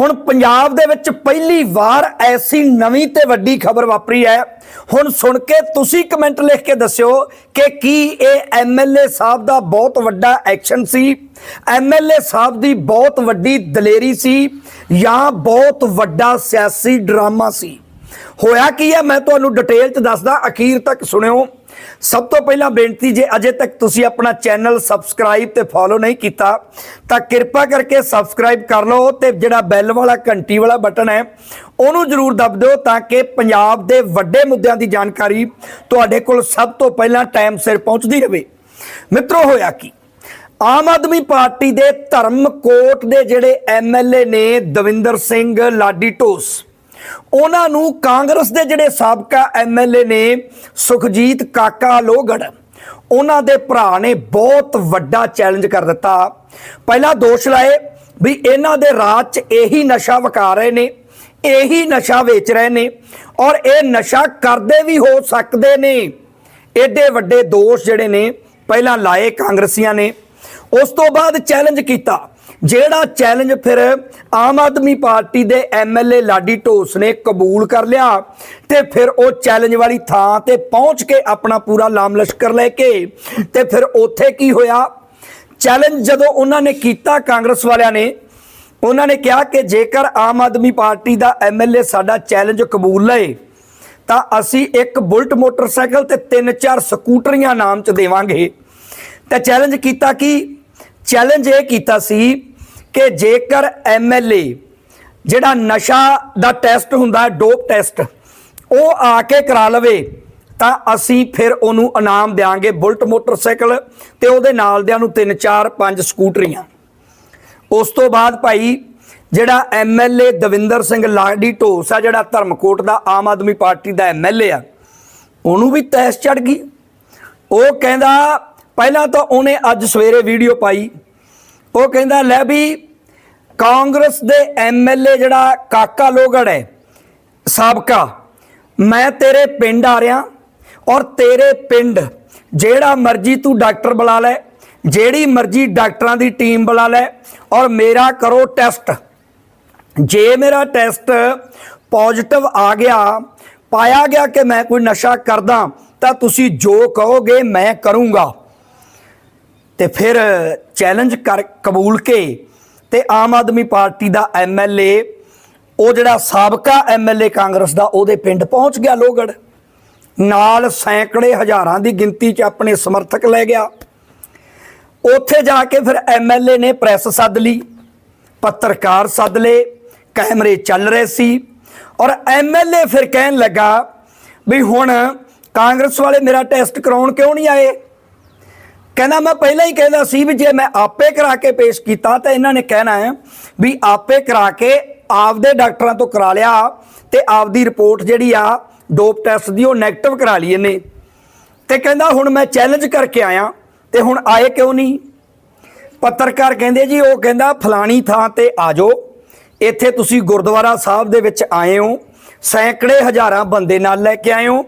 ਹੁਣ ਪੰਜਾਬ ਦੇ ਵਿੱਚ ਪਹਿਲੀ ਵਾਰ ਐਸੀ ਨਵੀਂ ਤੇ ਵੱਡੀ ਖਬਰ ਵਾਪਰੀ ਹੈ। ਹੁਣ ਸੁਣ ਕੇ ਤੁਸੀਂ ਕਮੈਂਟ ਲਿਖ ਕੇ ਦੱਸਿਓ ਕਿ ਕੀ ਇਹ ਐਮਐਲਏ ਸਾਹਿਬ ਦਾ ਬਹੁਤ ਵੱਡਾ ਐਕਸ਼ਨ ਸੀ? ਐਮਐਲਏ ਸਾਹਿਬ ਦੀ ਬਹੁਤ ਵੱਡੀ ਦਲੇਰੀ ਸੀ ਜਾਂ ਬਹੁਤ ਵੱਡਾ ਸਿਆਸੀ ਡਰਾਮਾ ਸੀ? ਹੋਇਆ ਕੀ ਹੈ? ਮੈਂ ਤੁਹਾਨੂੰ ਡਿਟੇਲ ਚ ਦੱਸਦਾ, ਅਖੀਰ ਤੱਕ ਸੁਣਿਓ। ਸਭ ਤੋਂ ਪਹਿਲਾਂ ਬੇਨਤੀ, ਜੇ ਅਜੇ ਤੱਕ ਤੁਸੀਂ ਆਪਣਾ ਚੈਨਲ ਸਬਸਕ੍ਰਾਈਬ ਤੇ ਫੋਲੋ ਨਹੀਂ ਕੀਤਾ, ਤਾਂ ਕਿਰਪਾ ਕਰਕੇ ਸਬਸਕ੍ਰਾਈਬ ਕਰ ਲਓ ਤੇ ਜਿਹੜਾ ਬੈਲ ਵਾਲਾ ਘੰਟੀ ਵਾਲਾ ਬਟਨ ਹੈ, ਉਹਨੂੰ ਜਰੂਰ ਦਬ ਦਿਓ ਤਾਂ ਕਿ ਪੰਜਾਬ ਦੇ ਵੱਡੇ ਮੁੱਦਿਆਂ ਦੀ ਜਾਣਕਾਰੀ ਤੁਹਾਡੇ ਕੋਲ ਸਭ ਤੋਂ ਪਹਿਲਾਂ ਟਾਈਮ ਸਿਰ ਪਹੁੰਚਦੀ ਰਹੇ ਮਿੱਤਰੋ, ਹੋਇਆ ਕੀ? ਆਮ ਆਦਮੀ ਪਾਰਟੀ ਦੇ ਧਰਮਕੋਟ ਦੇ ਜਿਹੜੇ ਐਮਐਲਏ ਨੇ ਦਵਿੰਦਰ ਸਿੰਘ ਲਾਡੀ ਢੋਸ ਉਹਨਾਂ ਨੂੰ ਕਾਂਗਰਸ ਦੇ ਜਿਹੜੇ ਸਾਬਕਾ ਐਮਐਲਏ ਨੇ, ਸੁਖਜੀਤ ਕਾਕਾ ਲੋਗੜ ਉਹਨਾਂ ਦੇ ਭਰਾ ਨੇ ਬਹੁਤ ਵੱਡਾ ਚੈਲੰਜ ਕਰ ਦਿੱਤਾ। ਪਹਿਲਾ ਦੋਸ਼ ਲਾਏ ਵੀ ਇਹਨਾਂ ਦੇ ਰਾਜ 'ਚ ਇਹੀ ਨਸ਼ਾ ਵਕਾ ਰਹੇ ਨੇ, ਇਹੀ ਨਸ਼ਾ ਵੇਚ ਰਹੇ ਨੇ ਔਰ ਇਹ ਨਸ਼ਾ ਕਰਦੇ ਵੀ ਹੋ ਸਕਦੇ ਨੇ। ਐਡੇ ਵੱਡੇ ਦੋਸ਼ ਜਿਹੜੇ ਨੇ, ਪਹਿਲਾਂ ਲਾਏ ਕਾਂਗਰਸੀਆਂ ਨੇ। ਉਸ ਤੋਂ ਬਾਅਦ ਚੈਲੰਜ ਕੀਤਾ। ਜਿਹੜਾ ਚੈਲੰਜ ਫਿਰ ਆਮ ਆਦਮੀ ਪਾਰਟੀ ਦੇ ਐਮਐਲਏ ਲਾਡੀ ਢੋਸ ਨੇ ਕਬੂਲ ਕਰ ਲਿਆ ਤੇ ਫਿਰ ਉਹ ਚੈਲੰਜ ਵਾਲੀ ਥਾਂ ਤੇ ਪਹੁੰਚ ਕੇ ਆਪਣਾ ਪੂਰਾ ਲਾਮ ਲਸ਼ਕਰ ਲੈ ਕੇ ਤੇ ਫਿਰ ਉੱਥੇ ਕੀ ਹੋਇਆ? ਚੈਲੰਜ ਜਦੋਂ ਉਹਨਾਂ ਨੇ ਕੀਤਾ ਕਾਂਗਰਸ ਵਾਲਿਆਂ ਨੇ, ਉਹਨਾਂ ਨੇ ਕਿਹਾ ਕਿ ਜੇਕਰ ਆਮ ਆਦਮੀ ਪਾਰਟੀ ਦਾ ਐਮਐਲਏ ਸਾਡਾ ਚੈਲੰਜ ਕਬੂਲ ਲਏ, ਤਾਂ ਅਸੀਂ ਇੱਕ ਬੁਲਟ ਮੋਟਰਸਾਈਕਲ ਤੇ ਤਿੰਨ ਚਾਰ ਸਕੂਟਰੀਆਂ ਨਾਮ ਚ ਦੇਵਾਂਗੇ। ਤੇ ਚੈਲੰਜ ਕੀਤਾ ਕਿ? ਚੈਲੰਜ ਇਹ ਕੀਤਾ ਸੀ ਕਿ ਜੇਕਰ ਐਮਐਲਏ ਜਿਹੜਾ ਨਸ਼ਾ ਦਾ ਟੈਸਟ ਹੁੰਦਾ, ਡੋਪ ਟੈਸਟ, ਉਹ ਆ ਕੇ ਕਰਾ ਲਵੇ, ਤਾਂ ਅਸੀਂ ਫਿਰ ਉਹਨੂੰ ਇਨਾਮ ਦੇਾਂਗੇ ਬੁਲਟ ਮੋਟਰਸਾਈਕਲ ਤੇ ਉਹਦੇ ਨਾਲ ਦਿਆਂ ਨੂੰ 3 4 5 ਸਕੂਟਰੀਆਂ। ਉਸ ਤੋਂ ਬਾਅਦ ਭਾਈ ਜਿਹੜਾ ਐਮਐਲਏ ਦਵਿੰਦਰ ਸਿੰਘ ਲਾਡੀ ਢੋਸ ਆ, ਜਿਹੜਾ ਧਰਮਕੋਟ ਦਾ ਆਮ ਆਦਮੀ ਪਾਰਟੀ ਦਾ ਐਮਐਲਏ ਆ, ਉਹਨੂੰ ਵੀ ਤੈਸ ਚੜ ਗਈ। ਉਹ ਕਹਿੰਦਾ, ਪਹਿਲਾਂ ਤਾਂ ਉਹਨੇ ਅੱਜ ਸਵੇਰੇ ਵੀਡੀਓ ਪਾਈ ਉਹ ਕਹਿੰਦਾ, ਲੈ ਵੀ ਕਾਂਗਰਸ ਦੇ ਐਮਐਲਏ ਜਿਹੜਾ ਕਾਕਾ ਲੋਗੜ ਹੈ, ਸਾਬਕਾ, ਮੈਂ ਤੇਰੇ ਪਿੰਡ ਆ ਰਿਹਾ ਔਰ ਤੇਰੇ ਪਿੰਡ ਜਿਹੜਾ ਮਰਜ਼ੀ ਤੂੰ ਡਾਕਟਰ ਬੁਲਾ ਲੈ, ਜਿਹੜੀ ਮਰਜ਼ੀ ਡਾਕਟਰਾਂ ਦੀ ਟੀਮ ਬੁਲਾ ਲੈ ਔਰ ਮੇਰਾ ਕਰੋ ਟੈਸਟ। ਜੇ ਮੇਰਾ ਟੈਸਟ ਪੋਜ਼ਿਟਿਵ ਆ ਗਿਆ, ਪਾਇਆ ਗਿਆ ਕਿ ਮੈਂ ਕੋਈ ਨਸ਼ਾ ਕਰਦਾ, ਤਾਂ ਤੁਸੀਂ ਜੋ ਕਹੋਗੇ ਮੈਂ ਕਰੂੰਗਾ। ਤੇ ਫਿਰ ਚੈਲੰਜ ਕਰ ਕਬੂਲ ਕੇ ਤੇ ਆਮ ਆਦਮੀ ਪਾਰਟੀ ਦਾ ਐਮਐਲਏ ਉਹ ਜਿਹੜਾ ਸਾਬਕਾ ਐਮਐਲਏ ਕਾਂਗਰਸ ਦਾ, ਉਹਦੇ ਪਿੰਡ ਪਹੁੰਚ ਗਿਆ ਲੋਗੜ ਨਾਲ ਸੈਂਕੜੇ ਹਜ਼ਾਰਾਂ ਦੀ ਗਿਣਤੀ 'ਚ ਆਪਣੇ ਸਮਰਥਕ ਲੈ ਗਿਆ। ਉੱਥੇ ਜਾ ਕੇ ਫਿਰ ਐਮਐਲਏ ਨੇ ਪ੍ਰੈਸ ਸੱਦ ਲਈ, ਪੱਤਰਕਾਰ ਸੱਦ ਲਏ, ਕੈਮਰੇ ਚੱਲ ਰਹੇ ਸੀ ਔਰ ਐਮਐਲਏ ਫਿਰ ਕਹਿਣ ਲੱਗਾ ਵੀ ਹੁਣ ਕਾਂਗਰਸ ਵਾਲੇ ਮੇਰਾ ਟੈਸਟ ਕਰਾਉਣ ਕਿਉਂ ਨਹੀਂ ਆਏ? ਕਹਿੰਦਾ, ਮੈਂ ਪਹਿਲਾਂ ਹੀ ਕਹਿੰਦਾ ਸੀ ਵੀ ਜੇ ਮੈਂ ਆਪੇ ਕਰਾ ਕੇ ਪੇਸ਼ ਕੀਤਾ ਤਾਂ ਇਹਨਾਂ ਨੇ ਕਹਿਣਾ ਹੈ ਵੀ ਆਪੇ ਕਰਾ ਕੇ ਆਪਦੇ ਡਾਕਟਰਾਂ ਤੋਂ ਕਰਾ ਲਿਆ ਤੇ ਆਪਦੀ ਰਿਪੋਰਟ ਜਿਹੜੀ ਆ, ਡੋਪ ਟੈਸਟ ਦੀ ਉਹ 네ਗੇਟਿਵ ਕਰਾ ਲਈ ਇਹਨੇ। ਤੇ ਕਹਿੰਦਾ, ਹੁਣ ਮੈਂ ਚੈਲੰਜ ਕਰਕੇ ਆਇਆ ਤੇ ਹੁਣ ਆਏ ਕਿਉਂ ਨਹੀਂ? ਪੱਤਰਕਾਰ ਕਹਿੰਦੇ, ਜੀ, ਉਹ ਕਹਿੰਦਾ, ਫਲਾਣੀ ਥਾਂ ਤੇ ਆ ਜਾਓ। ਇੱਥੇ ਤੁਸੀਂ ਗੁਰਦੁਆਰਾ ਸਾਹਿਬ ਦੇ ਵਿੱਚ ਆਏ ਹੋ। ਸੈਂਕੜੇ ਹਜ਼ਾਰਾਂ ਬੰਦੇ ਨਾਲ ਲੈ ਕੇ ਆਏ ਹੋ।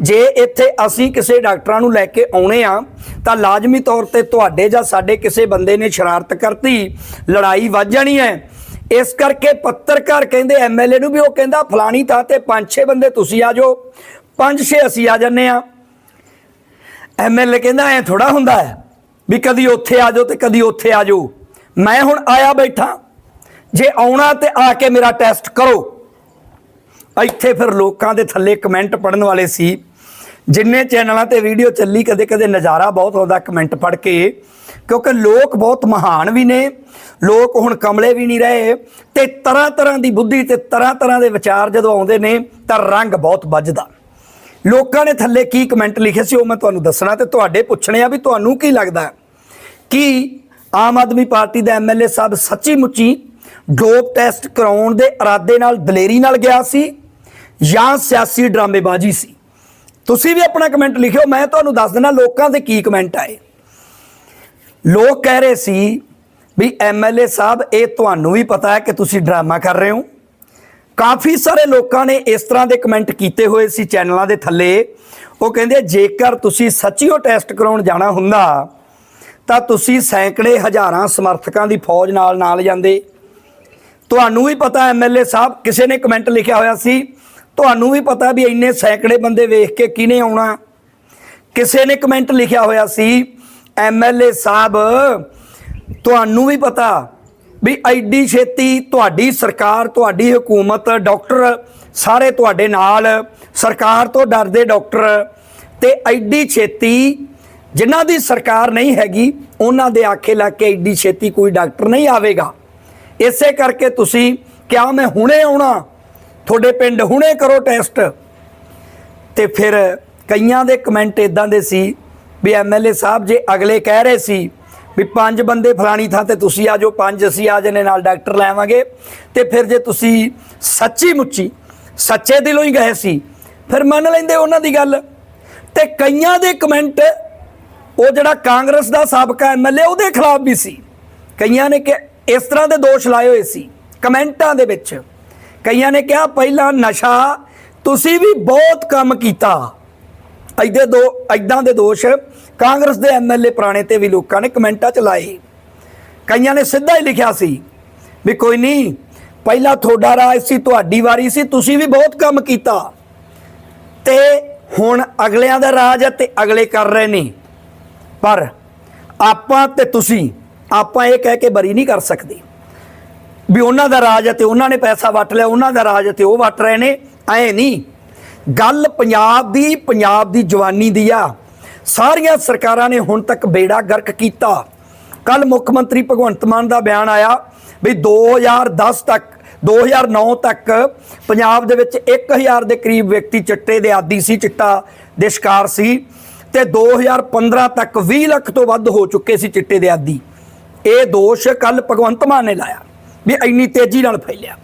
ਜੇ ਇੱਥੇ ਅਸੀਂ ਕਿਸੇ ਡਾਕਟਰਾਂ ਨੂੰ ਲੈ ਕੇ ਆਉਣੇ ਆ, ਤਾਂ ਲਾਜ਼ਮੀ ਤੌਰ ਤੇ ਤੁਹਾਡੇ ਜਾਂ ਸਾਡੇ ਕਿਸੇ ਬੰਦੇ ਨੇ ਸ਼ਰਾਰਤ ਕਰਤੀ, ਲੜਾਈ ਵੱਜ ਜਾਣੀ ਹੈ। ਇਸ ਕਰਕੇ ਪੱਤਰਕਾਰ ਕਹਿੰਦੇ ਐਮਐਲਏ ਨੂੰ ਵੀ ਉਹ ਕਹਿੰਦਾ, ਫਲਾਣੀ ਥਾਂ ਤੇ 5-6 ਬੰਦੇ ਤੁਸੀਂ ਆ ਜਾਓ। 5-6 ਅਸੀਂ ਆ ਜੰਨੇ ਆ। ਐਮਐਲਏ ਕਹਿੰਦਾ, ਐ ਥੋੜਾ ਹੁੰਦਾ ਹੈ ਵੀ ਕਦੀ ਉੱਥੇ ਆ ਜਾਓ ਤੇ ਕਦੀ ਉੱਥੇ ਆ ਜਾਓ। ਮੈਂ ਹੁਣ ਆਇਆ ਬੈਠਾ। ਜੇ ਆਉਣਾ ਤੇ ਆ ਕੇ ਮੇਰਾ ਟੈਸਟ ਕਰੋ। ਇੱਥੇ ਫਿਰ ਲੋਕਾਂ ਦੇ ਥੱਲੇ ਕਮੈਂਟ ਪੜਨ ਵਾਲੇ ਸੀ। ਜਿੰਨੇ ਚੈਨਲਾਂ ਤੇ ਵੀਡੀਓ ਚੱਲੀ ਕਦੇ ਕਦੇ ਨਜ਼ਾਰਾ ਬਹੁਤ ਆਉਂਦਾ ਕਮੈਂਟ ਪੜ ਕੇ। ਕਿਉਂਕਿ ਲੋਕ ਬਹੁਤ ਮਹਾਨ ਵੀ ਨੇ। ਲੋਕ ਹੁਣ ਕਮਲੇ ਵੀ ਨਹੀਂ ਰਹੇ। ਤੇ ਤਰ੍ਹਾਂ ਤਰ੍ਹਾਂ ਦੀ ਬੁੱਧੀ ਤੇ ਤਰ੍ਹਾਂ ਤਰ੍ਹਾਂ ਦੇ ਵਿਚਾਰ ਜਦੋਂ ਆਉਂਦੇ ਨੇ, ਤਾਂ ਰੰਗ ਬਹੁਤ ਵੱਜਦਾ। ਲੋਕਾਂ ਨੇ ਥੱਲੇ ਕੀ ਕਮੈਂਟ ਲਿਖੇ ਸੀ, ਉਹ ਮੈਂ ਤੁਹਾਨੂੰ ਦੱਸਣਾ ਤੇ ਤੁਹਾਡੇ ਪੁੱਛਣੇ ਆ ਵੀ ਤੁਹਾਨੂੰ ਕੀ ਲੱਗਦਾ? ਕਿ ਆਮ ਆਦਮੀ ਪਾਰਟੀ ਦਾ ਐਮਐਲਏ ਸਾਹਿਬ ਸੱਚੀ ਮੁੱਚੀ ਡੋਪ ਟੈਸਟ ਕਰਾਉਣ ਦੇ ਇਰਾਦੇ ਨਾਲ ਦਲੇਰੀ ਨਾਲ ਗਿਆ ਸੀ? ਜਾਂ ਸਿਆਸੀ ਡਰਾਮੇਬਾਜ਼ੀ ਸੀ। ਤੁਸੀਂ ਵੀ ਆਪਣਾ ਕਮੈਂਟ ਲਿਖਿਓ, ਮੈਂ ਤੁਹਾਨੂੰ ਦੱਸ ਦਿੰਦਾ ਲੋਕਾਂ ਦੇ ਕੀ ਕਮੈਂਟ ਆਏ। ਲੋਕ ਕਹਿ ਰਹੇ ਸੀ ਵੀ ਐਮਐਲਏ ਸਾਹਿਬ, ਇਹ ਤੁਹਾਨੂੰ ਵੀ ਪਤਾ ਹੈ ਕਿ ਤੁਸੀਂ ਡਰਾਮਾ ਕਰ ਰਹੇ ਹੋ। ਕਾਫੀ ਸਾਰੇ ਲੋਕਾਂ ਨੇ ਇਸ ਤਰ੍ਹਾਂ ਦੇ ਕਮੈਂਟ ਕੀਤੇ ਹੋਏ ਸੀ ਚੈਨਲਾਂ ਦੇ ਥੱਲੇ। ਉਹ ਕਹਿੰਦੇ, ਜੇਕਰ ਤੁਸੀਂ ਸੱਚੀਓ ਟੈਸਟ ਕਰਾਉਣ ਜਾਣਾ ਹੁੰਦਾ, ਤਾਂ ਤੁਸੀਂ ਸੈਂਕੜੇ ਹਜ਼ਾਰਾਂ ਸਮਰਥਕਾਂ ਦੀ ਫੌਜ ਨਾਲ ਨਾਲ ਜਾਂਦੇ। ਤੁਹਾਨੂੰ ਵੀ ਪਤਾ ਐਮਐਲਏ ਸਾਹਿਬ, ਕਿਸੇ ਨੇ ਕਮੈਂਟ ਲਿਖਿਆ ਹੋਇਆ ਸੀ ਤੁਹਾਨੂੰ ਵੀ ਪਤਾ ਵੀ ਇੰਨੇ ਸੈਂਕੜੇ ਬੰਦੇ ਵੇਖ ਕੇ ਕਿਹਨੇ ਆਉਣਾ। ਕਿਸੇ ਨੇ ਕਮੈਂਟ ਲਿਖਿਆ ਹੋਇਆ ਸੀ ਐਮਐਲਏ ਸਾਹਿਬ, ਤੁਹਾਨੂੰ ਵੀ ਪਤਾ ਵੀ ਐਡੀ ਛੇਤੀ ਤੁਹਾਡੀ ਸਰਕਾਰ, ਤੁਹਾਡੀ ਹਕੂਮਤ, ਡਾਕਟਰ ਸਾਰੇ ਤੁਹਾਡੇ ਨਾਲ, ਸਰਕਾਰ ਤੋਂ ਡਰਦੇ ਡਾਕਟਰ, ਤੇ ਐਡੀ ਛੇਤੀ ਜਿਨ੍ਹਾਂ ਦੀ ਸਰਕਾਰ ਨਹੀਂ ਹੈਗੀ, ਉਹਨਾਂ ਦੇ ਆਖੇ ਲੱਗ ਕੇ ਐਡੀ ਛੇਤੀ ਕੋਈ ਡਾਕਟਰ ਨਹੀਂ ਆਵੇਗਾ। ਇਸੇ ਕਰਕੇ ਤੁਸੀਂ ਕਿਹਾ ਮੈਂ ਹੁਣੇ ਆਉਣਾ। ਤੁਹਾਡੇ ਪਿੰਡ ਹੁਣੇ ਕਰੋ ਟੈਸਟ। ਤੇ ਫਿਰ ਕਈਆਂ ਦੇ ਕਮੈਂਟ ਇਦਾਂ ਦੇ ਸੀ ਵੀ ਐਮਐਲਏ ਸਾਹਿਬ ਜੇ ਅਗਲੇ ਕਹਿ ਰਹੇ ਸੀ ਵੀ ਪੰਜ ਬੰਦੇ ਫਲਾਣੀ ਥਾਂ ਤੇ ਤੁਸੀਂ ਆ ਜਾਓ, ਪੰਜ ਅਸੀਂ ਆ ਜਨੇ ਨਾਲ ਡਾਕਟਰ ਲੈਵਾਂਗੇ ਤੇ ਫਿਰ ਜੇ ਤੁਸੀਂ ਸੱਚੀ ਮੁੱਚੀ, ਸੱਚੇ ਦਿਲੋਂ ਹੀ ਗਏ ਸੀ, ਫਿਰ ਮੰਨ ਲੈਂਦੇ ਉਹਨਾਂ ਦੀ ਗੱਲ। ਤੇ ਕਈਆਂ ਦੇ ਕਮੈਂਟ, ਉਹ ਜਿਹੜਾ ਕਾਂਗਰਸ ਦਾ ਸਾਬਕਾ ਐਮਐਲਏ ਉਹਦੇ ਖਿਲਾਫ ਵੀ ਸੀ। ਕਈਆਂ ਨੇ ਕਿ ਇਸ ਤਰ੍ਹਾਂ ਦੇ ਦੋਸ਼ ਲਾਏ ਹੋਏ ਸੀ, ਕਮੈਂਟਾਂ ਦੇ ਵਿੱਚ। ਕਈਆਂ ਨੇ ਕਿਹਾ, ਪਹਿਲਾਂ ਨਸ਼ਾ, ਤੁਸੀਂ ਵੀ ਬਹੁਤ ਕੰਮ ਕੀਤਾ। ਐਦੇ ਦੋ ਐਦਾਂ ਦੇ ਦੋਸ਼ ਕਾਂਗਰਸ ਦੇ ਐਮਐਲਏ ਪੁਰਾਣੇ ਤੇ ਵੀ ਲੋਕਾਂ ਨੇ ਕਮੈਂਟਾਂ ਚ ਲਾਏ। ਕਈਆਂ ਨੇ ਸਿੱਧਾ ਹੀ ਲਿਖਿਆ ਸੀ ਵੀ ਕੋਈ ਨਹੀਂ, ਪਹਿਲਾਂ ਤੁਹਾਡਾ ਰਾਜ ਸੀ, ਤੁਹਾਡੀ ਵਾਰੀ ਸੀ, ਤੁਸੀਂ ਵੀ ਬਹੁਤ ਕੰਮ ਕੀਤਾ। ਤੇ ਹੁਣ ਅਗਲਿਆਂ ਦਾ ਰਾਜ ਹੈ ਤੇ ਅਗਲੇ ਕਰ ਰਹੇ ਨੇ। ਪਰ ਆਪਾਂ ਤੇ ਤੁਸੀਂ, ਆਪਾਂ ਇਹ ਕਹਿ ਕੇ ਬਰੀ ਨਹੀਂ ਕਰ ਸਕਦੇ। ਵੀ ਉਹਨਾਂ ਦਾ ਰਾਜ ਹੈ ਤੇ ਉਹਨਾਂ ਨੇ ਪੈਸਾ ਵਟ ਲਿਆ, ਉਹਨਾਂ ਦਾ ਰਾਜ ਹੈ ਤੇ ਉਹ ਵਟ ਰਹੇ ਨੇ। ਐ ਨਹੀਂ। ਗੱਲ ਪੰਜਾਬ ਦੀ ਪੰਜਾਬ ਦੀ ਜਵਾਨੀ ਦੀ ਆ। ਸਾਰੀਆਂ ਸਰਕਾਰਾਂ ਨੇ ਹੁਣ ਤੱਕ ਬੇੜਾ ਗਰਕ ਕੀਤਾ। ਕੱਲ ਮੁੱਖ ਮੰਤਰੀ ਭਗਵੰਤ ਮਾਨ ਦਾ ਬਿਆਨ ਆਇਆ ਵੀ 2010 ਤੱਕ 2009 ਤੱਕ ਪੰਜਾਬ ਦੇ ਵਿੱਚ 1000 ਦੇ ਕਰੀਬ ਵਿਅਕਤੀ ਚਿੱਟੇ ਦੇ ਆਦੀ ਸੀ, ਚਿੱਟਾ ਦੇ ਸ਼ਿਕਾਰ ਸੀ ਤੇ 2015 ਤੱਕ 20 ਲੱਖ ਤੋਂ ਵੱਧ ਹੋ ਚੁੱਕੇ ਸੀ ਚਿੱਟੇ ਦੇ ਆਦੀ। ਇਹ ਦੋਸ਼ ਕੱਲ ਭਗਵੰਤ ਮਾਨ ਨੇ ਲਾਇਆ। ਵੀ ਇੰਨੀ ਤੇਜ਼ੀ ਨਾਲ ਫੈਲਿਆ।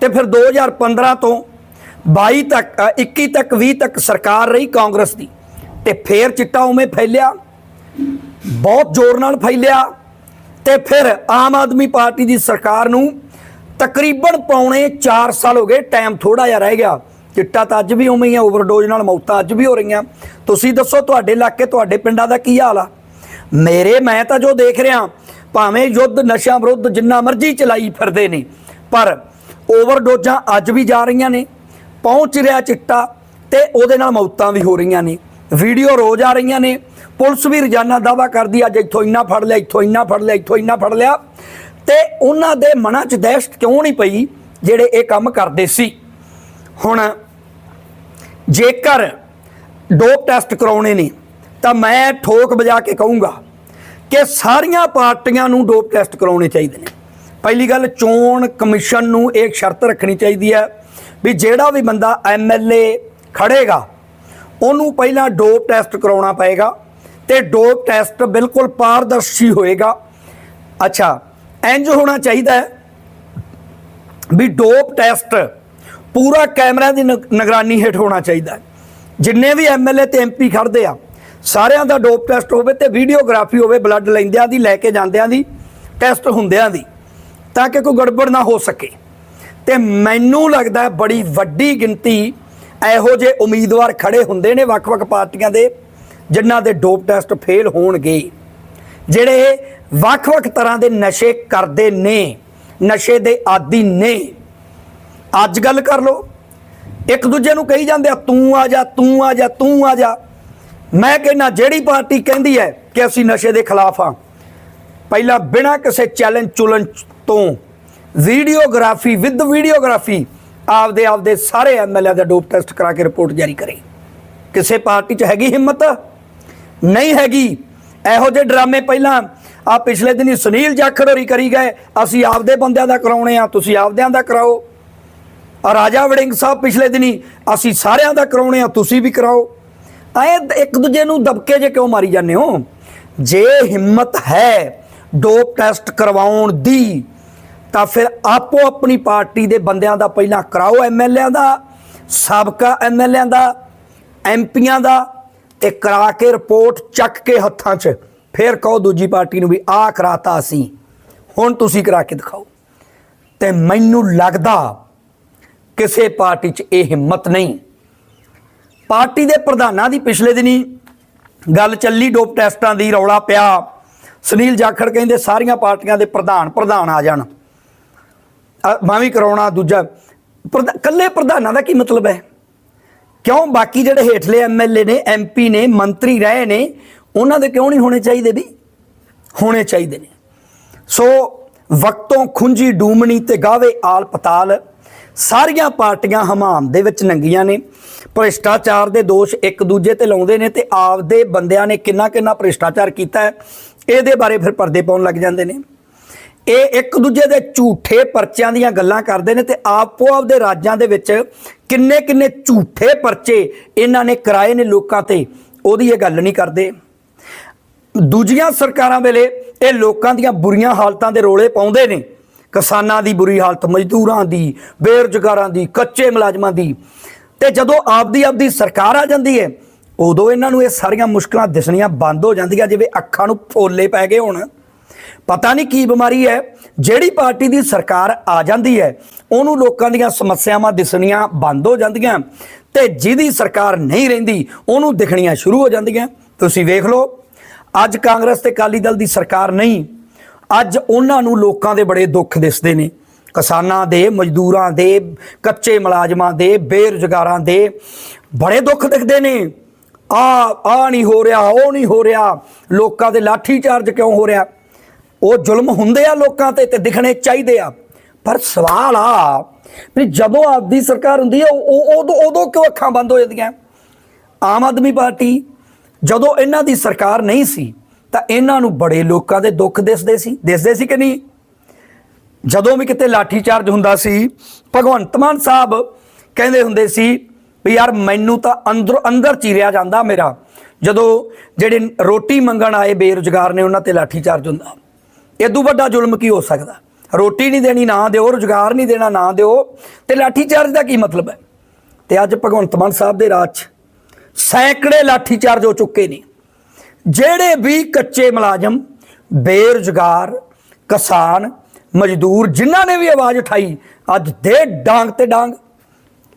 ਤੇ ਫਿਰ 2015 ਤੋਂ 22 ਤੱਕ ਅ, 21 ਤੱਕ 20 ਤੱਕ ਸਰਕਾਰ ਰਹੀ ਕਾਂਗਰਸ ਦੀ। ਤੇ ਫੇਰ ਚਿੱਟਾ ਉਵੇਂ ਫੈਲਿਆ ਬਹੁਤ ਜ਼ੋਰ ਨਾਲ ਫੈਲਿਆ। ਤੇ ਫਿਰ ਆਮ ਆਦਮੀ ਪਾਰਟੀ ਦੀ ਸਰਕਾਰ ਨੂੰ ਤਕਰੀਬਨ ਪੌਣੇ 4 ਸਾਲ ਹੋ ਗਏ ਟਾਈਮ ਥੋੜਾ ਜਿਹਾ ਰਹਿ ਗਿਆ। ਚਿੱਟਾ ਤਾਂ ਅੱਜ ਵੀ ਉਵੇਂ ਹੀ ਆ ਓਵਰਡੋਜ਼ ਨਾਲ ਮੌਤਾਂ ਅੱਜ ਵੀ ਹੋ ਰਹੀਆਂ। ਤੁਸੀਂ ਦੱਸੋ ਤੁਹਾਡੇ ਇਲਾਕੇ ਤੁਹਾਡੇ ਪਿੰਡਾਂ ਦਾ ਕੀ ਹਾਲ ਆ? ਮੇਰੇ ਮੈਂ ਤਾਂ ਜੋ ਦੇਖ ਰਿਹਾ ਭਾਵੇਂ ਯੁੱਧ ਨਸ਼ਿਆਂ ਵਿਰੁੱਧ ਜਿੰਨਾ ਮਰਜ਼ੀ ਚਲਾਈ ਫਿਰਦੇ ਨੇ, ਪਰ ਓਵਰਡੋਜ਼ਾਂ ਅੱਜ ਵੀ ਜਾ ਰਹੀਆਂ ਨੇ, ਪਹੁੰਚ ਰਿਹਾ ਚਿੱਟਾ ਤੇ ਉਹਦੇ ਨਾਲ ਮੌਤਾਂ ਵੀ ਹੋ ਰਹੀਆਂ ਨੇ। ਵੀਡੀਓ ਰੋਜ਼ ਆ ਰਹੀਆਂ ਨੇ, ਪੁਲਿਸ ਵੀ ਰੋਜ਼ਾਨਾ ਦਾਵਾ ਕਰਦੀ ਅੱਜ ਇੱਥੋਂ ਇੰਨਾ ਫੜ ਲਿਆ, ਇੱਥੋਂ ਇੰਨਾ ਫੜ ਲਿਆ, ਇੱਥੋਂ ਇੰਨਾ ਫੜ ਲਿਆ। ਤੇ ਉਹਨਾਂ ਦੇ ਮਨਾਂ 'ਚ ਦਹਿਸ਼ਤ ਕਿਉਂ ਨਹੀਂ ਪਈ ਜਿਹੜੇ ਇਹ ਕੰਮ ਕਰਦੇ ਸੀ? ਹੁਣ ਜੇਕਰ ਡੋਪ ਟੈਸਟ ਕਰਾਉਣੇ ਨੇ, ਤਾਂ ਮੈਂ ਠੋਕ ਵਜਾ ਕੇ ਕਹੂੰਗਾ ਕਿ ਸਾਰੀਆਂ ਪਾਰਟੀਆਂ ਨੂੰ ਡੋਪ ਟੈਸਟ ਕਰਾਉਣੇ ਚਾਹੀਦੇ ਨੇ। ਪਹਿਲੀ ਗੱਲ, ਚੋਣ ਕਮਿਸ਼ਨ ਨੂੰ ਇਹ ਸ਼ਰਤ ਰੱਖਣੀ ਚਾਹੀਦੀ ਹੈ ਵੀ ਜਿਹੜਾ ਵੀ ਬੰਦਾ ਐਮਐਲਏ ਖੜੇਗਾ ਉਹਨੂੰ ਪਹਿਲਾਂ ਡੋਪ ਟੈਸਟ ਕਰਾਉਣਾ ਪਏਗਾ ਤੇ ਡੋਪ ਟੈਸਟ ਬਿਲਕੁਲ ਪਾਰਦਰਸ਼ੀ ਹੋਏਗਾ। ਅੱਛਾ ਇੰਜ ਹੋਣਾ ਚਾਹੀਦਾ ਹੈ ਵੀ ਡੋਪ ਟੈਸਟ ਪੂਰਾ ਕੈਮਰਾ ਦੀ ਨਿਗ- ਨਿਗਰਾਨੀ ਹੇਠ ਹੋਣਾ ਚਾਹੀਦਾ ਜਿੰਨੇ ਵੀ ਐਮਐਲਏ ਤੇ ਐਮਪੀ ਖੜਦੇ ਆ ਸਾਰਿਆਂ ਦਾ ਡੋਪ ਟੈਸਟ ਹੋਵੇ ਤੇ ਵੀਡੀਓਗ੍ਰਾਫੀ ਹੋਵੇ ਬਲੱਡ ਲੈਂਦਿਆਂ ਦੀ, ਲੈ ਕੇ ਜਾਂਦਿਆਂ ਦੀ ਟੈਸਟ ਹੁੰਦਿਆਂ ਦੀ, ਤਾਂ ਕਿ ਕੋਈ ਗੜਬੜ ਨਾ ਹੋ ਸਕੇ। ਤੇ ਮੈਨੂੰ ਲੱਗਦਾ ਬੜੀ ਵੱਡੀ ਗਿਣਤੀ ਇਹੋ ਜਿਹੇ ਉਮੀਦਵਾਰ ਖੜੇ ਹੁੰਦੇ ਨੇ ਵੱਖ-ਵੱਖ ਪਾਰਟੀਆਂ ਦੇ, ਜਿਨ੍ਹਾਂ ਦੇ ਡੋਪ ਟੈਸਟ ਫੇਲ ਹੋਣਗੇ। ਜਿਹੜੇ ਵੱਖ-ਵੱਖ ਤਰ੍ਹਾਂ ਦੇ ਨਸ਼ੇ ਕਰਦੇ ਨੇ, ਨਸ਼ੇ ਦੇ ਆਦੀ ਨੇ। ਅੱਜ ਗੱਲ ਕਰ ਲੋ ਇੱਕ ਦੂਜੇ ਨੂੰ ਕਹੀ ਜਾਂਦੇ ਆ, ਤੂੰ ਆ ਜਾ, ਤੂੰ ਆ ਜਾ, ਤੂੰ ਆ ਜਾ। ਮੈਂ ਕਹਿੰਦਾ ਜਿਹੜੀ ਪਾਰਟੀ ਕਹਿੰਦੀ ਹੈ ਕਿ ਅਸੀਂ ਨਸ਼ੇ ਦੇ ਖਿਲਾਫ ਆ ਪਹਿਲਾਂ ਬਿਨਾਂ ਕਿਸੇ ਚੈਲੰਜ ਚੁਲਨ ਤੋਂ ਵੀਡੀਓਗ੍ਰਾਫੀ ਵਿਦ ਵੀਡੀਓਗ੍ਰਾਫੀ ਆਪਦੇ ਆਪਦੇ ਸਾਰੇ ਐਮਐਲਏ ਦਾ ਡੋਪ ਟੈਸਟ ਕਰਾ ਕੇ ਰਿਪੋਰਟ ਜਾਰੀ ਕਰੇ। ਕਿਸੇ ਪਾਰਟੀ 'ਚ ਹੈਗੀ ਹਿੰਮਤ? ਨਹੀਂ ਹੈਗੀ। ਇਹੋ ਜਿਹੇ ਡਰਾਮੇ ਪਹਿਲਾਂ ਆ ਪਿਛਲੇ ਦਿਨੀ ਸੁਨੀਲ ਜਾਖੜ ਹੋਰੀ ਕਰੀ ਗਏ, ਅਸੀਂ ਆਪਦੇ ਬੰਦਿਆਂ ਦਾ ਕਰਾਉਣੇ ਆ, ਤੁਸੀਂ ਆਪਦਿਆਂ ਦਾ ਕਰਾਓ। ਆ ਰਾਜਾ ਵੜਿੰਗ ਸਾਹਿਬ ਪਿਛਲੇ ਦਿਨੀ ਅਸੀਂ ਸਾਰਿਆਂ ਦਾ ਕਰਾਉਣੇ ਆ, ਤੁਸੀਂ ਵੀ ਕਰਾਓ। ਐ ਇੱਕ ਦੂਜੇ ਨੂੰ ਦਬਕੇ ਜੇ ਕਿਉਂ ਮਾਰੀ ਜਾਂਦੇ ਹੋ? ਜੇ ਹਿੰਮਤ ਹੈ ਡੋਪ ਟੈਸਟ ਕਰਵਾਉਣ ਦੀ, ਤਾਂ ਫਿਰ ਆਪੋ ਆਪਣੀ ਪਾਰਟੀ ਦੇ ਬੰਦਿਆਂ ਦਾ ਪਹਿਲਾਂ ਕਰਾਓ ਐਮਐਲਏਆਂ ਦਾ, ਸਾਬਕਾ ਐਮਐਲਏਆਂ ਦਾ ਐਮਪੀਆਂ ਦਾ, ਤੇ ਕਰਾ ਕੇ ਰਿਪੋਰਟ ਚੱਕ ਕੇ ਹੱਥਾਂ 'ਚ, ਫਿਰ ਕਹੋ ਦੂਜੀ ਪਾਰਟੀ ਨੂੰ ਵੀ ਆਹ ਕਰਾਤਾ ਅਸੀਂ। ਹੁਣ ਤੁਸੀਂ ਕਰਾ ਕੇ ਦਿਖਾਓ। ਤੇ ਮੈਨੂੰ ਲੱਗਦਾ ਕਿਸੇ ਪਾਰਟੀ 'ਚ ਇਹ ਹਿੰਮਤ ਨਹੀਂ। ਪਾਰਟੀ ਦੇ ਪ੍ਰਧਾਨਾਂ ਦੀ ਪਿਛਲੇ ਦਿਨੀ ਗੱਲ ਚੱਲੀ, ਡੋਪ ਟੈਸਟਾਂ ਦੀ ਰੌਲਾ ਪਿਆ। ਸੁਨੀਲ ਜਾਖੜ ਕਹਿੰਦੇ ਸਾਰੀਆਂ ਪਾਰਟੀਆਂ ਦੇ ਪ੍ਰਧਾਨ ਪ੍ਰਧਾਨ ਆ ਜਾਣ। ਮੈਂ ਵੀ ਕਰਾਉਣਾ ਦੂਜਾ। ਪ੍ਰਧਾ- ਕੱਲੇ ਪ੍ਰਧਾਨਾਂ ਦਾ ਕੀ ਮਤਲਬ ਹੈ? ਕਿਉਂ? ਬਾਕੀ ਜਿਹੜੇ ਹੇਠਲੇ ਐਮਐਲਏ ਨੇ ਐਮਪੀ ਨੇ, ਮੰਤਰੀ ਰਹੇ ਨੇ, ਉਹਨਾਂ ਦੇ ਕਿਉਂ ਨਹੀਂ ਹੋਣੇ ਚਾਹੀਦੇ ਵੀ ਹੋਣੇ ਚਾਹੀਦੇ ਨੇ। ਸੋ, ਵਕਤੋਂ ਖੁੰਜੀ ਡੂਮਣੀ ਤੇ ਗਾਵੇ ਆਲ ਪਤਾਲ। ਸਾਰੀਆਂ ਪਾਰਟੀਆਂ ਹਮਾਮ ਦੇ ਵਿੱਚ ਨੰਗੀਆਂ ਨੇ। ਭ੍ਰਿਸ਼ਟਾਚਾਰ ਦੇ ਦੋਸ਼ ਇੱਕ ਦੂਜੇ ਤੇ ਲਾਉਂਦੇ ਨੇ ਤੇ ਆਪਦੇ ਬੰਦਿਆਂ ਨੇ ਕਿੰਨਾ ਕਿੰਨਾ ਭ੍ਰਿਸ਼ਟਾਚਾਰ ਕੀਤਾ ਹੈ, ਇਹਦੇ ਬਾਰੇ ਫਿਰ ਪਰਦੇ ਪਾਉਣ ਲੱਗ ਜਾਂਦੇ ਨੇ। ਇਹ ਇੱਕ ਦੂਜੇ ਦੇ ਝੂਠੇ ਪਰਚਿਆਂ ਦੀਆਂ ਗੱਲਾਂ ਕਰਦੇ ਨੇ ਤੇ ਆਪੋ ਆਪਦੇ ਰਾਜਾਂ ਦੇ ਵਿੱਚ ਕਿੰਨੇ ਕਿੰਨੇ ਝੂਠੇ ਪਰਚੇ ਇਹਨਾਂ ਨੇ ਕਰਾਏ ਨੇ ਲੋਕਾਂ ਤੇ, ਉਹਦੀ ਇਹ ਗੱਲ ਨਹੀਂ ਕਰਦੇ। ਦੂਜੀਆਂ ਸਰਕਾਰਾਂ ਵੇਲੇ ਇਹ ਲੋਕਾਂ ਦੀਆਂ ਬੁਰੀਆਂ ਹਾਲਤਾਂ ਦੇ ਰੋਲੇ ਪਾਉਂਦੇ ਨੇ। ਕਿਸਾਨਾਂ ਦੀ ਬੁਰੀ ਹਾਲਤ, ਮਜ਼ਦੂਰਾਂ ਦੀ, ਬੇਰੁਜ਼ਗਾਰਾਂ ਦੀ, ਕੱਚੇ ਮੁਲਾਜ਼ਮਾਂ ਦੀ। ਤੇ ਜਦੋਂ ਆਪਦੀ ਆਪਦੀ ਸਰਕਾਰ ਆ ਜਾਂਦੀ ਹੈ ਉਦੋਂ ਇਹਨਾਂ ਨੂੰ ਇਹ ਸਾਰੀਆਂ ਮੁਸ਼ਕਲਾਂ ਦਿਸਣੀਆਂ ਬੰਦ ਹੋ ਜਾਂਦੀਆਂ, ਜਿਵੇਂ ਅੱਖਾਂ ਨੂੰ ਫੋਲੇ ਪੈ ਗਏ ਹੋਣ। ਪਤਾ ਨਹੀਂ ਕੀ ਬਿਮਾਰੀ ਹੈ, ਜਿਹੜੀ ਪਾਰਟੀ ਦੀ ਸਰਕਾਰ ਆ ਜਾਂਦੀ ਹੈ, ਉਹਨੂੰ ਲੋਕਾਂ ਦੀਆਂ ਸਮੱਸਿਆਵਾਂ ਦਿਸਣੀਆਂ ਬੰਦ ਹੋ ਜਾਂਦੀਆਂ। ਤੇ ਜਿਹਦੀ ਸਰਕਾਰ ਨਹੀਂ ਰਹਿੰਦੀ, ਉਹਨੂੰ ਦਿਖਣੀਆਂ ਸ਼ੁਰੂ ਹੋ ਜਾਂਦੀਆਂ। ਤੁਸੀਂ ਵੇਖ ਲਓ, ਅੱਜ ਕਾਂਗਰਸ ਤੇ ਅਕਾਲੀ ਦਲ ਦੀ ਸਰਕਾਰ ਨਹੀਂ ਅੱਜ ਉਹਨਾਂ ਨੂੰ ਲੋਕਾਂ ਦੇ ਬੜੇ ਦੁੱਖ ਦਿਸਦੇ ਨੇ। ਕਿਸਾਨਾਂ ਦੇ, ਮਜ਼ਦੂਰਾਂ ਦੇ, ਕੱਚੇ ਮੁਲਾਜ਼ਮਾਂ ਦੇ, ਬੇਰੁਜ਼ਗਾਰਾਂ ਦੇ ਬੜੇ ਦੁੱਖ ਦਿਖਦੇ ਨੇ। ਆ ਆ ਨਹੀਂ ਹੋ ਰਿਹਾ, ਉਹ ਨਹੀਂ ਹੋ ਰਿਹਾ। ਲੋਕਾਂ ਦੇ ਲਾਠੀ ਚਾਰਜ ਕਿਉਂ ਹੋ ਰਿਹਾ? ਉਹ ਜ਼ੁਲਮ ਹੁੰਦੇ ਆ ਲੋਕਾਂ ਤੇ ਤੇ ਦਿਖਣੇ ਚਾਹੀਦੇ ਆ। ਪਰ ਸਵਾਲ ਆ ਵੀ ਜਦੋਂ ਆਪਦੀ ਸਰਕਾਰ ਹੁੰਦੀ ਹੈ ਉਹ ਉਦੋਂ ਉਦੋਂ ਕਿਉਂ ਅੱਖਾਂ ਬੰਦ ਹੋ ਜਾਂਦੀਆਂ? ਆਮ ਆਦਮੀ ਪਾਰਟੀ ਜਦੋਂ ਇਹਨਾਂ ਦੀ ਸਰਕਾਰ ਨਹੀਂ ਸੀ ਤਾਂ ਇਹਨਾਂ ਨੂੰ ਬੜੇ ਲੋਕਾਂ ਦੇ ਦੁੱਖ ਦਿਸਦੇ ਸੀ। ਦਿਸਦੇ ਸੀ ਕਿ ਨਹੀਂ? ਜਦੋਂ ਵੀ ਕਿਤੇ ਲਾਠੀ ਚਾਰਜ ਹੁੰਦਾ ਸੀ, ਭਗਵੰਤ ਮਾਨ ਸਾਹਿਬ ਕਹਿੰਦੇ ਹੁੰਦੇ ਸੀ ਵੀ ਯਾਰ ਮੈਨੂੰ ਤਾਂ ਅੰਦਰੋਂ ਅੰਦਰ ਚੀਰਿਆ ਜਾਂਦਾ ਮੇਰਾ। ਜਦੋਂ ਜਿਹੜੇ ਰੋਟੀ ਮੰਗਣ ਆਏ ਬੇਰੁਜ਼ਗਾਰ ਨੇ ਉਹਨਾਂ ਤੇ ਲਾਠੀ ਚਾਰਜ ਹੁੰਦਾ। ਇਦੋਂ ਵੱਡਾ ਜ਼ੁਲਮ ਕੀ ਹੋ ਸਕਦਾ? ਰੋਟੀ ਨਹੀਂ ਦੇਣੀ, ਨਾ ਦਿਓ, ਰੁਜ਼ਗਾਰ ਨਹੀਂ ਦੇਣਾ, ਨਾ ਦਿਓ। ਤੇ ਲਾਠੀ ਚਾਰਜ ਦਾ ਕੀ ਮਤਲਬ ਹੈ? ਤੇ ਅੱਜ ਭਗਵੰਤ ਮਾਨ ਸਾਹਿਬ ਦੇ ਰਾਜ 'ਚ ਸੈਂਕੜੇ ਲਾਠੀ ਚਾਰਜ ਹੋ ਚੁੱਕੇ ਨੇ। ਜਿਹੜੇ ਵੀ ਕੱਚੇ ਮੁਲਾਜ਼ਮ, ਬੇਰੁਜ਼ਗਾਰ, ਕਿਸਾਨ, ਮਜ਼ਦੂਰ, ਜਿਨ੍ਹਾਂ ਨੇ ਵੀ ਆਵਾਜ਼ ਉਠਾਈ, ਅੱਜ ਦੇ ਡਾਂਗ ਤੇ ਡਾਂਗ,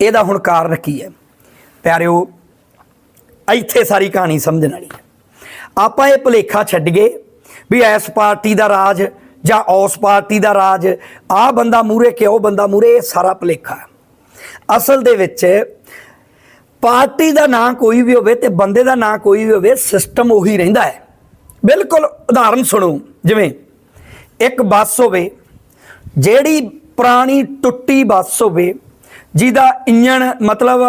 ਇਹਦਾ ਹੁਣ ਕਾਰਨ ਕੀ ਹੈ? ਪਿਆਰਿਓ, ਇੱਥੇ ਸਾਰੀ ਕਹਾਣੀ ਸਮਝਣ ਵਾਲੀ ਹੈ। ਆਪਾਂ ਇਹ ਭੁਲੇਖਾ ਛੱਡੀਏ ਵੀ ਐਸ ਪਾਰਟੀ ਦਾ ਰਾਜ ਜਾਂ ਉਸ ਪਾਰਟੀ ਦਾ ਰਾਜ ਆ ਬੰਦਾ ਮੂਰੇ ਕਿ ਉਹ ਬੰਦਾ ਮੂਰੇ ਇਹ ਸਾਰਾ ਭੁਲੇਖਾ ਅਸਲ ਦੇ ਵਿੱਚ ਪਾਰਟੀ ਦਾ ਨਾਂ ਕੋਈ ਵੀ ਹੋਵੇ ਤੇ ਬੰਦੇ ਦਾ ਨਾਂ ਕੋਈ ਵੀ ਹੋਵੇ ਸਿਸਟਮ ਉਹੀ ਰਹਿੰਦਾ ਹੈ। ਬਿਲਕੁਲ ਉਦਾਹਰਨ ਸੁਣੋ, ਜਿਵੇਂ ਇੱਕ ਬੱਸ ਹੋਵੇ, ਜਿਹੜੀ ਪੁਰਾਣੀ ਟੁੱਟੀ ਬੱਸ ਹੋਵੇ, ਜਿਹਦਾ ਇੰਜਣ ਮਤਲਬ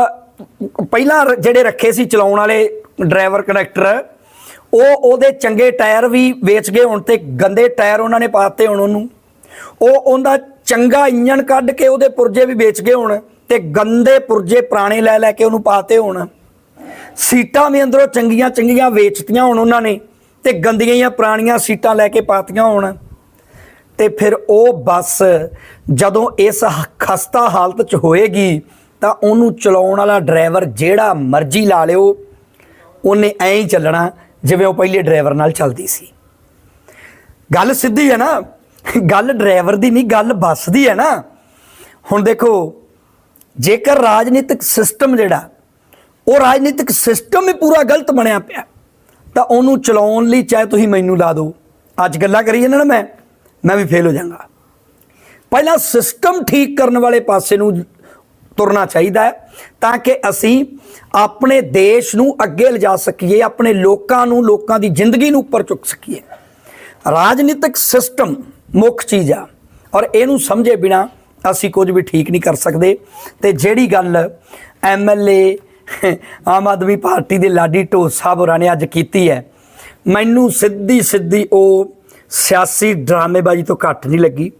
ਪਹਿਲਾਂ ਜਿਹੜੇ ਰੱਖੇ ਸੀ ਚਲਾਉਣ ਵਾਲੇ ਡਰਾਈਵਰ, ਕੰਡਕਟਰ, ਉਹ ਉਹਦੇ ਚੰਗੇ ਟਾਇਰ ਵੀ ਵੇਚ ਗਏ ਹੁਣ ਤੇ ਗੰਦੇ ਟਾਇਰ ਉਹਨਾਂ ਨੇ ਪਾਤੇ ਹੁਣ ਉਹਨੂੰ। ਉਹ ਉਹਦਾ ਚੰਗਾ ਇੰਜਣ ਕੱਢ ਕੇ ਉਹਦੇ ਪੁਰਜੇ ਵੀ ਵੇਚ ਗਏ ਹੁਣ। ਤੇ ਗੰਦੇ ਪੁਰਜੇ ਪੁਰਾਣੇ ਲੈ ਲੈ ਕੇ ਉਹਨੂੰ ਪਾਤੇ ਹੋਣ। ਸੀਟਾਂ ਵੀ ਅੰਦਰੋਂ ਚੰਗੀਆਂ ਚੰਗੀਆਂ ਵੇਚਤੀਆਂ ਹੋਣ ਉਹਨਾਂ ਨੇ ਤੇ ਗੰਦੀਆਂ ਜਿਹੀਆਂ ਪੁਰਾਣੀਆਂ ਸੀਟਾਂ ਲੈ ਕੇ ਪਾਤੀਆਂ ਹੋਣ। ਤੇ ਫਿਰ ਉਹ ਬੱਸ ਜਦੋਂ ਇਸ ਖਸਤਾ ਹਾਲਤ 'ਚ ਹੋਏਗੀ ਤਾਂ ਉਹਨੂੰ ਚਲਾਉਣ ਵਾਲਾ ਡਰਾਈਵਰ ਜਿਹੜਾ ਮਰਜ਼ੀ ਲਾ ਲਿਓ, ਉਹਨੇ ਐਂ ਹੀ ਚੱਲਣਾ ਜਿਵੇਂ ਉਹ ਪਹਿਲੇ ਡਰਾਈਵਰ ਨਾਲ ਚੱਲਦੀ ਸੀ। ਗੱਲ ਸਿੱਧੀ ਹੈ ਨਾ, ਗੱਲ ਡਰਾਈਵਰ ਦੀ ਨਹੀਂ, ਗੱਲ ਬੱਸ ਦੀ ਹੈ ਨਾ। ਹੁਣ ਦੇਖੋ ਜੇਕਰ ਰਾਜਨੀਤਿਕ ਸਿਸਟਮ ਜਿਹੜਾ, ਉਹ ਰਾਜਨੀਤਿਕ ਸਿਸਟਮ ਹੀ ਪੂਰਾ ਗਲਤ ਬਣਿਆ ਪਿਆ, ਤਾਂ ਉਹਨੂੰ ਚਲਾਉਣ ਲਈ ਚਾਹੇ ਤੁਸੀਂ ਮੈਨੂੰ ਲਾ ਦਿਓ। ਅੱਜ ਗੱਲਾਂ ਕਰੀ ਜਾਂਦਾ ਨਾ ਮੈਂ ਮੈਂ ਵੀ ਫੇਲ ਹੋ ਜਾਵਾਂਗਾ ਪਹਿਲਾਂ ਸਿਸਟਮ ਠੀਕ ਕਰਨ ਵਾਲੇ ਪਾਸੇ ਨੂੰ ਤੁਰਨਾ ਚਾਹੀਦਾ ਹੈ, ਤਾਂ ਕਿ ਅਸੀਂ ਆਪਣੇ ਦੇਸ਼ ਨੂੰ ਅੱਗੇ ਲਿਜਾ ਸਕੀਏ, ਆਪਣੇ ਲੋਕਾਂ ਨੂੰ, ਲੋਕਾਂ ਦੀ ਜ਼ਿੰਦਗੀ ਨੂੰ ਉੱਪਰ ਚੁੱਕ ਸਕੀਏ। ਰਾਜਨੀਤਿਕ ਸਿਸਟਮ ਮੁੱਖ ਚੀਜ਼ ਆ, ਔਰ ਇਹਨੂੰ ਸਮਝੇ ਬਿਨਾ ਅਸੀਂ ਕੁਝ ਵੀ ਠੀਕ ਨਹੀਂ ਕਰ ਸਕਦੇ। ਤੇ ਜਿਹੜੀ ਗੱਲ ਐਮਐਲਏ ਆਮ ਆਦਮੀ ਪਾਰਟੀ ਦੇ ਲਾਡੀ ਢੋਸ ਸਾਹਿਬ ਹੋਰਾਂ ਨੇ ਅੱਜ ਕੀਤੀ ਹੈ, ਮੈਨੂੰ ਸਿੱਧੀ ਸਿੱਧੀ ਉਹ ਸਿਆਸੀ ਡਰਾਮੇਬਾਜ਼ੀ ਤੋਂ ਘੱਟ ਨਹੀਂ ਲੱਗੀ।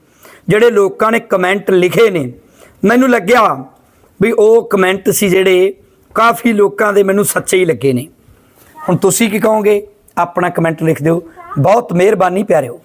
ਜਿਹੜੇ ਲੋਕਾਂ ਨੇ ਕਮੈਂਟ ਲਿਖੇ ਨੇ, ਮੈਨੂੰ ਲੱਗਿਆ ਵੀ ਉਹ ਕਮੈਂਟ ਸੀ ਜਿਹੜੇ ਕਾਫੀ ਲੋਕਾਂ ਦੇ ਮੈਨੂੰ ਸੱਚੇ ਹੀ ਲੱਗੇ ਨੇ। ਹੁਣ ਤੁਸੀਂ ਕੀ ਕਹੋਗੇ? ਆਪਣਾ ਕਮੈਂਟ ਲਿਖ ਦਿਓ। ਬਹੁਤ ਮਿਹਰਬਾਨੀ ਪਿਆਰਿਓ।